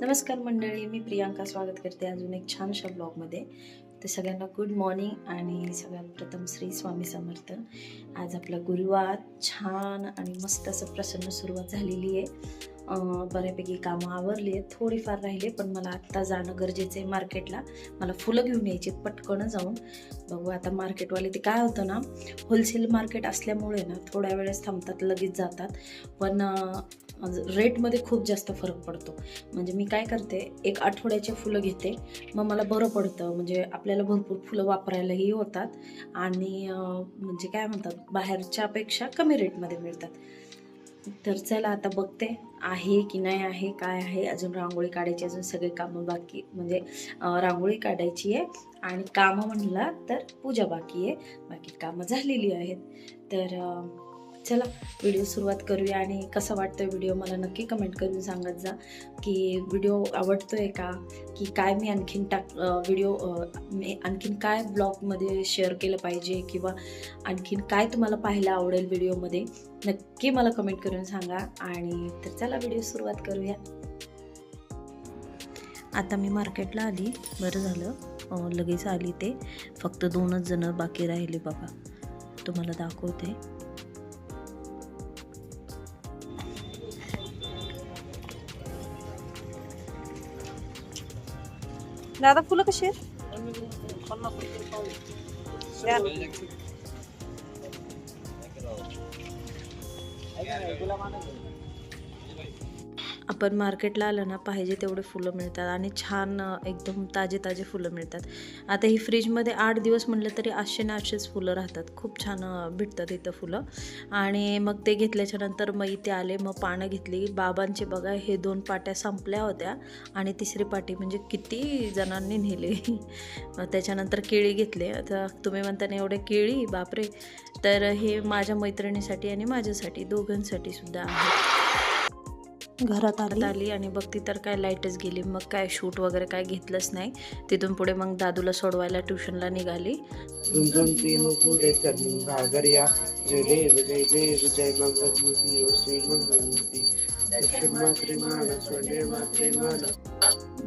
नमस्कार मंडळी मी प्रियांका स्वागत करते अजून एक छानशा ब्लॉगमध्ये. तर सगळ्यांना गुड मॉर्निंग आणि सगळ्यात प्रथम श्री स्वामी समर्थ. आज आपला गुरुवार छान आणि मस्त असं प्रसन्न सुरुवात झालेली आहे. बऱ्यापैकी कामं आवरली आहेत थोडीफार राहिले पण मला आत्ता जाणं गरजेचं आहे मार्केटला मला फुलं घेऊन यायची पटकन जाऊन. बघू आता मार्केटवाले ते काय होतं ना होलसेल मार्केट असल्यामुळे ना थोड्या वेळेस थांबतात लगेच जातात. पण रेटमध्ये खूप जास्त फरक पडतो. म्हणजे मी काय करते एक आठवड्याचे फुलं घेते. मग मला बरं पडतं. म्हणजे आपल्याला भरपूर फुलं वापरायलाही होतात. आणि म्हणजे काय म्हणतात बाहेरच्यापेक्षा कमी रेटमध्ये मिळतात. तर चला आता बघते आहे की नाही आहे काय आहे. अजून रांगोळी काढायची अजून सगळे कामं बाकी म्हणजे रांगोळी काढायची आहे. आणि कामं म्हणला तर पूजा बाकी आहे. बाकी कामं झालेली आहेत. तर चला व्हिडिओ सुरुवात करूया आणि कसा वाटतोय व्हिडिओ मला नक्की कमेंट करून सांगत जा की व्हिडिओ आवडतो आहे का? की काय मी आणखीन टाक व्हिडिओ मी आणखीन काय ब्लॉगमध्ये शेअर केलं पाहिजे किंवा आणखीन काय तुम्हाला पाहायला आवडेल व्हिडिओमध्ये नक्की मला कमेंट करून सांगा. आणि तर चला व्हिडिओ सुरुवात करूया. आता मी मार्केटला आली. बरं झालं. लगेच आली ते. फक्त दोनच जणं बाकी राहिले बाबा तुम्हाला दाखवते. दादा फुलं कशी आहेत. आपण मार्केटला आलं ना पाहिजे तेवढे फुलं मिळतात आणि छान एकदम ताजे ताजे फुलं मिळतात. आता ही फ्रीजमध्ये आठ दिवस म्हटलं तरी आठशे ना आठशेच फुलं राहतात. खूप छान भेटतात इथं फुलं. आणि मग ते घेतल्याच्यानंतर मग इथे आले मग पानं घेतली. बाबांचे बघा हे दोन पाट्या संपल्या होत्या. आणि तिसरी पाटी म्हणजे किती जणांनी नेले. त्याच्यानंतर केळी घेतले. आता तुम्ही म्हणता ना एवढे केळी? बापरे! तर हे माझ्या मैत्रिणीसाठी आणि माझ्यासाठी दोघांसाठी सुद्धा आहे. घरात आली. आली आणि बघती तर काय लाईटच गेली. मग काय शूट वगैरे काय घेतलंच नाही. तिथून पुढे मग दादूला सोडवायला ट्युशनला निघाली.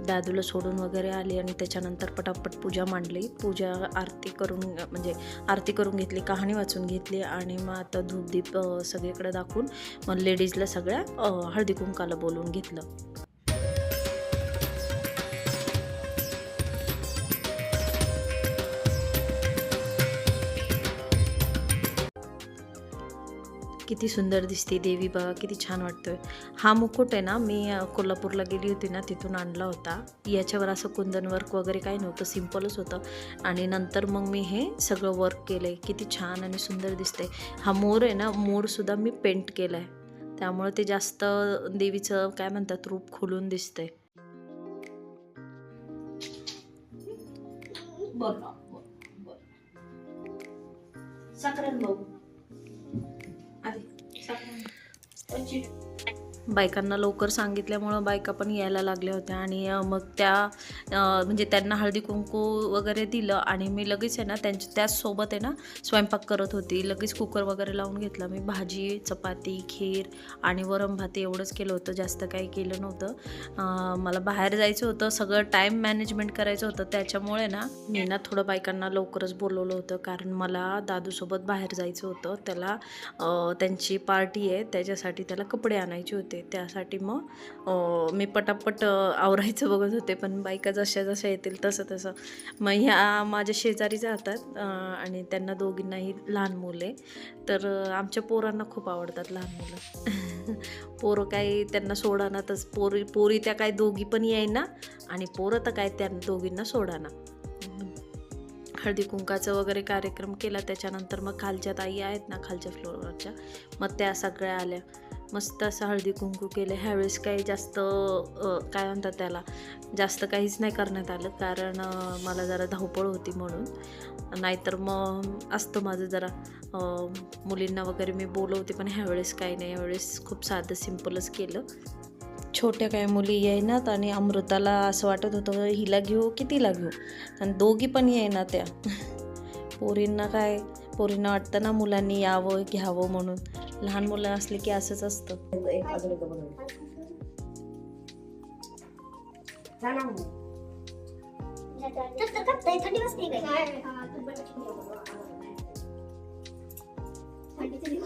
दादूला सोडून वगैरे आली आणि त्याच्यानंतर पटापट पूजा मांडली. पूजा आरती करून म्हणजे आरती करून घेतली कहाणी वाचून घेतली आणि मग आता धूपदीप सगळीकडे दाखवून मग लेडीजला सगळ्या हळदी कुंकाला बोलवून घेतलं. किती सुंदर दिसते देवी बघा किती छान वाटतोय. हा मुकुट आहे ना मी कोल्हापूरला गेली होती ना तिथून आणला होता. याच्यावर असं कुंदन वर्क वगैरे काही नव्हतं सिम्पलच होतं. आणि नंतर मग मी हे सगळं वर्क केलं आहे किती छान आणि सुंदर दिसते हा मोर आहे ना मोरसुद्धा मी पेंट केला आहे त्यामुळे ते जास्त देवीचं काय म्हणतात रूप खोलून दिसतंय. Против. बायकांना लवकर सांगितल्यामुळं बायका पण यायला लागल्या होत्या. आणि मग त्या म्हणजे त्यांना हळदी कुंकू वगैरे दिलं आणि मी लगेच आहे ना त्यांच्या त्याचसोबत आहे ना स्वयंपाक करत होती. लगेच कुकर वगैरे लावून घेतला मी. भाजी चपाती खीर आणि वरम भाती एवढंच केलं होतं. जास्त काही केलं नव्हतं. मला बाहेर जायचं होतं. सगळं टाईम मॅनेजमेंट करायचं होतं. त्याच्यामुळे ना मी ना थोडं बायकांना लवकरच बोलवलं होतं. कारण मला दादूसोबत बाहेर जायचं होतं. त्याला त्यांची पार्टी आहे. त्याच्यासाठी त्याला कपडे आणायचे होते. त्यासाठी मग मी पटापट आवरायचं बघत होते पण बायका जशा जशा येतील तसं तसं. मग ह्या माझ्या शेजारी जातात आणि त्यांना दोघींनाही लहान मुले. तर आमच्या पोरांना खूप आवडतात लहान मुलं. पोरं काही त्यांना सोडानातच पोरी पोरी त्या काय दोघी पण येईना आणि पोरं तर काय त्या दोघींना सोडाना. हळदी कुंकाचं वगैरे कार्यक्रम केला त्याच्यानंतर मग खालच्या ताई आहेत ना खालच्या फ्लोरवरच्या मग त्या सगळ्या आल्या. मस्त असं हळदी कुंकू केलं. ह्यावेळेस काही जास्त काय म्हणतात त्याला जास्त काहीच नाही करण्यात आलं. कारण मला जरा धावपळ होती म्हणून. नाहीतर मग असतं माझं जरा मुलींना वगैरे मी बोलवते पण ह्यावेळेस काही नाही. ह्यावेळेस खूप साधं सिम्पलच केलं. छोट्या काय मुली येईनात आणि अमृताला असं वाटत होतं हिला घेऊ की तिला घेऊ? आणि दोघी पण येईना त्या. पोरींना काय पोरींना वाटतं ना मुलांनी यावं घ्यावं म्हणून. लहान मुलं असले की असंच असतं. थंडी थंडी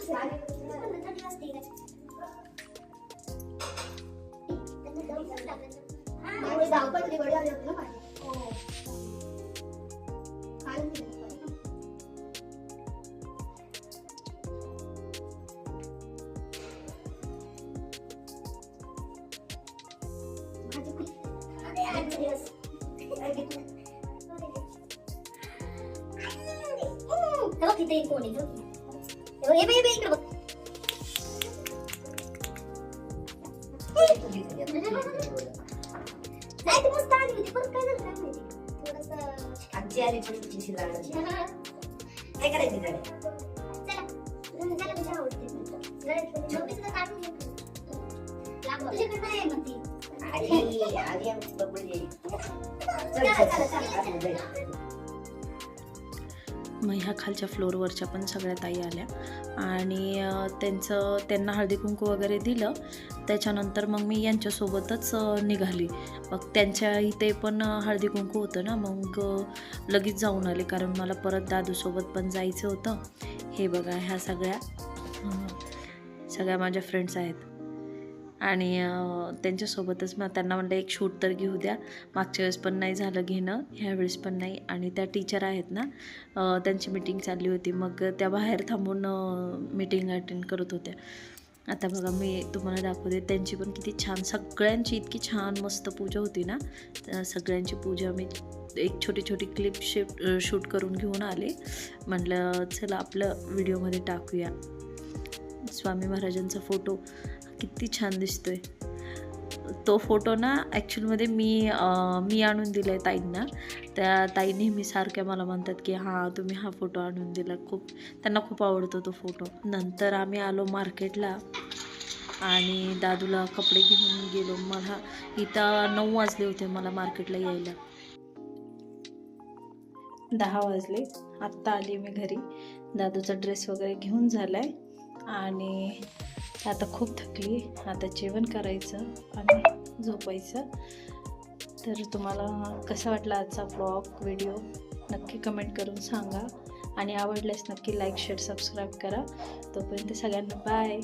तेव्हा तिथे कोण आहे, ये बाई, इकडे बघ. नाही, ती मस्त आली होती, परत काय झालं. थोडंसं- आजी आली छोटी चला, काय करायचं त्याला तुझ्या तुझ्या आवडते. तर काढून घे. तुझ्याकडे नाही मग ती. येईल मग ह्या खालच्या फ्लोअरवरच्या पण सगळ्या ताई आल्या. आणि त्यांचं त्यांना हळदी कुंकू वगैरे दिलं. त्याच्यानंतर मग मी यांच्यासोबतच निघाली. मग त्यांच्या इथे पण हळदी कुंकू होतं ना. मग लगेच जाऊन आले. कारण मला परत दादूसोबत पण जायचं होतं. हे बघा ह्या सगळ्या. सगळ्या माझ्या फ्रेंड्स आहेत. आणि त्यांच्यासोबतच मग त्यांना म्हटलं एक शूट तर घेऊ द्या. मागच्या वेळेस पण नाही झालं घेणं ह्यावेळेस पण नाही. आणि त्या टीचर आहेत ना त्यांची मीटिंग चालली होती. मग त्या बाहेर थांबून मीटिंग अटेंड करत होत्या. आता बघा मी तुम्हाला दाखवते. त्यांची पण किती छान सगळ्यांची इतकी छान मस्त पूजा होती ना. सगळ्यांची पूजा मी एक छोटी छोटी क्लिप शिफ्ट शूट करून घेऊन आले. म्हटलं चला आपलं व्हिडिओमध्ये टाकूया. स्वामी महाराजांचा फोटो किती छान दिसतोय. तो फोटो ना ॲक्च्युलमध्ये मी मी आणून दिला आहे ताईंना. त्या ताई नेहमी सारख्या मला म्हणतात की हां तुम्ही हा फोटो आणून दिला. खूप त्यांना खूप आवडतो तो फोटो. नंतर आम्ही आलो मार्केटला आणि दादूला कपडे घेऊन गेलो. मला इथं नऊ वाजले होते मला मार्केटला यायला. दहा वाजले. आत्ता आली मी घरी. दादूचा ड्रेस वगैरे घेऊन झाला आहे आणि आता खूप थकली. आता जेवण करायचं आणि झोपायचं. तर तुम्हाला कसा वाटला आजचा ब्लॉग व्हिडिओ नक्की कमेंट करून सांगा. आणि आवडल्यास नक्की लाईक शेअर सबस्क्राईब करा. तोपर्यंत सगळ्यांना बाय